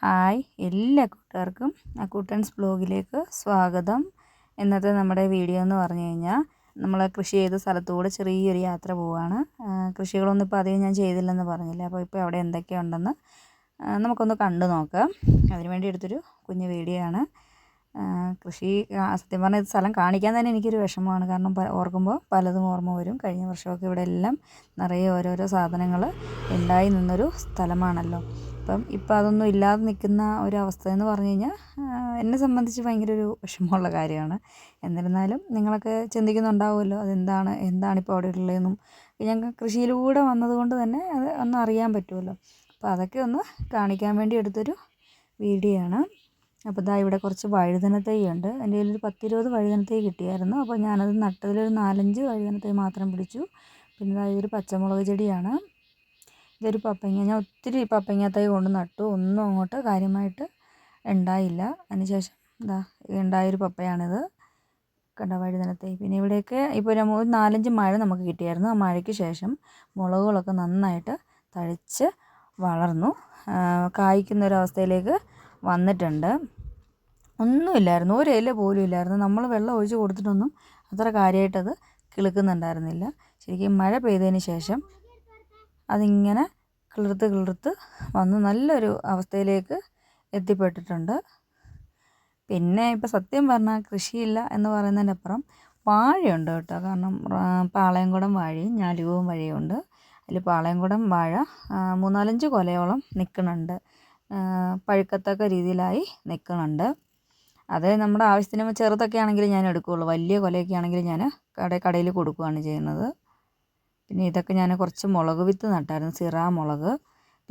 Hi എല്ലാ കൂട്ടുകാർക്കും അക്കൂട്ടൻസ് ബ്ലോഗിലേക്ക് സ്വാഗതം. ഇന്നത്തെ നമ്മുടെ വീഡിയോ എന്ന് പറഞ്ഞു കഴിഞ്ഞാൽ നമ്മൾ കൃഷി ചെയ്ത സ്ഥലത്തുകൂടെ ചെറിയൊരു യാത്ര പോവുകയാണ് കൃഷികളൊന്നും ഇപ്പോൾ അധികം ഞാൻ ചെയ്തില്ലെന്ന് പറഞ്ഞില്ല. അപ്പോൾ ഇപ്പോൾ അവിടെ എന്തൊക്കെയുണ്ടെന്ന് നമുക്കൊന്ന് കണ്ടു നോക്കാം. അതിനുവേണ്ടി എടുത്തൊരു കുഞ്ഞു വീഡിയോ ആണ്. കൃഷി സത്യം പറഞ്ഞാൽ ഇത് സ്ഥലം കാണിക്കാൻ തന്നെ എനിക്കൊരു വിഷമമാണ്. കാരണം ഓർക്കുമ്പോൾ പലതും ഓർമ്മ വരും. കഴിഞ്ഞ വർഷമൊക്കെ ഇവിടെ എല്ലാം നിറയെ ഓരോരോ സാധനങ്ങൾ ഉണ്ടായി നിന്നൊരു സ്ഥലമാണല്ലോ. അപ്പം ഇപ്പം അതൊന്നും ഇല്ലാതെ നിൽക്കുന്ന ഒരവസ്ഥ എന്ന് പറഞ്ഞു കഴിഞ്ഞാൽ എന്നെ സംബന്ധിച്ച് ഭയങ്കര ഒരു വിഷമമുള്ള കാര്യമാണ്. എന്നിരുന്നാലും നിങ്ങളൊക്കെ ചിന്തിക്കുന്നുണ്ടാവുമല്ലോ അതെന്താണ് എന്താണ് ഇപ്പോൾ അവിടെ ഉള്ളതെന്നും. ഞങ്ങൾക്ക് കൃഷിയിലൂടെ വന്നതുകൊണ്ട് തന്നെ അത് ഒന്ന് അറിയാൻ പറ്റുമല്ലോ. അപ്പോൾ അതൊക്കെ ഒന്ന് കാണിക്കാൻ വേണ്ടി എടുത്തൊരു വീഡിയോ ആണ്. അപ്പോൾ ഇതാ ഇവിടെ കുറച്ച് വഴുതന ഉണ്ട്. എന്റെ കയ്യിലൊരു പത്തിരുപത് വഴുതന തൈ കിട്ടിയായിരുന്നു. അപ്പോൾ ഞാനത് നട്ടതിലൊരു നാലഞ്ച് വഴുതന തൈ മാത്രം പിടിച്ചു. പിന്നെ ഇതാ ഇതൊരു പച്ചമുളക് ചെടിയാണ്. ഇതൊരു പപ്പങ്ങ ഞാൻ ഒത്തിരി പപ്പങ്ങ തൈ കൊണ്ട് നട്ടു. ഒന്നും അങ്ങോട്ട് കാര്യമായിട്ട് ഉണ്ടായില്ല. അതിനുശേഷം ഇതാ ഉണ്ടായൊരു പപ്പയാണിത്. കണ്ട നിലത്തേ പിന്നെ ഇവിടെയൊക്കെ ഇപ്പോൾ ഒരു ഒരു നാലഞ്ച് മഴ നമുക്ക് കിട്ടിയായിരുന്നു. ആ മഴയ്ക്ക് ശേഷം മുളകുകളൊക്കെ നന്നായിട്ട് തഴച്ച് വളർന്നു. കായ്ക്കുന്ന ഒരവസ്ഥയിലേക്ക് വന്നിട്ടുണ്ട്. ഒന്നുമില്ലായിരുന്നു ഒരു ഇല പോലും ഇല്ലായിരുന്നു. നമ്മൾ വെള്ളം ഒഴിച്ച് കൊടുത്തിട്ടൊന്നും അത്ര കാര്യമായിട്ടത് കിളുക്കുന്നുണ്ടായിരുന്നില്ല. ശരിക്കും മഴ പെയ്തതിന് ശേഷം അതിങ്ങനെ കിളിർത്ത് കിളിർത്ത് വന്ന് നല്ലൊരു അവസ്ഥയിലേക്ക് എത്തിപ്പെട്ടിട്ടുണ്ട്. പിന്നെ ഇപ്പം സത്യം പറഞ്ഞാൽ കൃഷിയില്ല എന്ന് പറയുന്നതിനപ്പുറം വാഴയുണ്ട് കേട്ടോ. കാരണം പാളയംകുടം വാഴയും ഞാലികവും വാഴയുണ്ട്. അതിൽ പാളയംകുടം വാഴ മൂന്നാലഞ്ച് കൊലയോളം നിൽക്കുന്നുണ്ട്. പഴുക്കത്തക്ക രീതിയിലായി നിൽക്കുന്നുണ്ട്. അത് നമ്മുടെ ആവശ്യത്തിന് ചെറുതൊക്കെ ആണെങ്കിൽ ഞാൻ എടുക്കുകയുള്ളൂ. വലിയ കൊലയൊക്കെ ആണെങ്കിൽ ഞാൻ കട കടയിൽ കൊടുക്കുകയാണ് ചെയ്യുന്നത്. പിന്നെ ഇതൊക്കെ ഞാൻ കുറച്ച് മുളക് വിത്ത് നട്ടായിരുന്നു സിറാ മുളക്.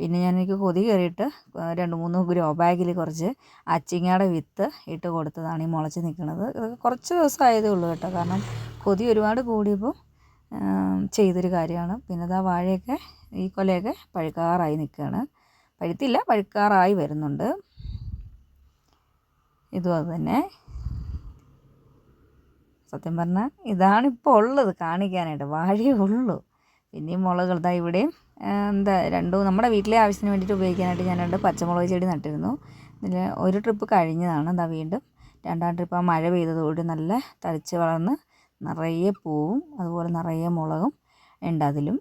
പിന്നെ ഞാൻ എനിക്ക് കൊതി കയറിയിട്ട് രണ്ട് മൂന്ന് ഗ്രോ ബാഗിൽ കുറച്ച് അച്ചിങ്ങയുടെ വിത്ത് ഇട്ട് കൊടുത്തതാണ് ഈ മുളച്ച് നിൽക്കുന്നത് ഇതൊക്കെ കുറച്ച് ദിവസം ആയതേ ഉള്ളൂ കേട്ടോ. കാരണം കൊതി ഒരുപാട് കൂടിയപ്പോൾ ചെയ്തൊരു കാര്യമാണ്. പിന്നെ ഇതാ വാഴയൊക്കെ ഈ കൊലയൊക്കെ പഴുക്കാറായി നിൽക്കുകയാണ് പഴുത്തില്ല പഴുക്കാറായി വരുന്നുണ്ട്. ഇതും അത് തന്നെ. സത്യം പറഞ്ഞാൽ ഇതാണിപ്പോൾ ഉള്ളത് കാണിക്കാനായിട്ട്. വാഴയേ ഉള്ളൂ. പിന്നെയും മുളകൾ ഇതാ ഇവിടെയും എന്താ രണ്ടും നമ്മുടെ വീട്ടിലെ ആവശ്യത്തിന് വേണ്ടിയിട്ട് ഉപയോഗിക്കാനായിട്ട് ഞാൻ രണ്ട് പച്ചമുളക് ചെടി നട്ടിരുന്നു. ഇതിൽ ഒരു ട്രിപ്പ് കഴിഞ്ഞതാണ് എന്താ വീണ്ടും. രണ്ടാം ട്രിപ്പ് ആ മഴ പെയ്തതോടെ നല്ല തളിച്ച് വളർന്ന് നിറയെ പൂവും അതുപോലെ നിറയെ മുളകും ഉണ്ട് അതിലും.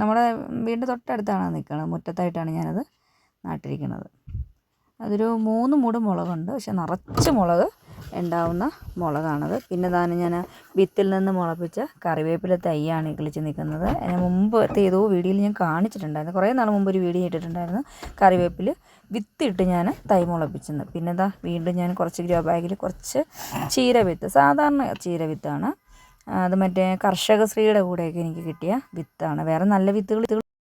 നമ്മുടെ വീടിന്റെ തൊട്ടടുത്താണ് നിൽക്കുന്നത് മുറ്റത്തായിട്ടാണ് ഞാനത് നട്ടിരിക്കുന്നത്. അതൊരു മൂന്ന് മൂട് മുളകുണ്ട് പക്ഷെ നിറച്ച് മുളക് ഉണ്ടാവുന്ന മുളകാണത്. പിന്നെ താനും ഞാൻ വിത്തിൽ നിന്ന് മുളപ്പിച്ച കറിവേപ്പില തൈയാണ് ഈ കിളിച്ച് നിൽക്കുന്നത്. അതിന് മുമ്പത്തെ ഏതോ വീഡിയോയിൽ ഞാൻ കാണിച്ചിട്ടുണ്ടായിരുന്നു. കുറേ നാൾ മുമ്പ് ഒരു വീഡിയോ ഇട്ടിട്ടുണ്ടായിരുന്നു. കറിവേപ്പിൽ വിത്തിട്ട് ഞാൻ തൈ മുളപ്പിച്ചെന്ന്. പിന്നെ ഇതാ വീണ്ടും ഞാൻ കുറച്ച് ഗ്രോ ബാഗിൽ കുറച്ച് ചീര വിത്ത് സാധാരണ ചീര വിത്താണ്. അത് മറ്റേ കർഷകശ്രീയുടെ കൂടെയൊക്കെ എനിക്ക് കിട്ടിയ വിത്താണ്. വേറെ നല്ല വിത്തുകൾ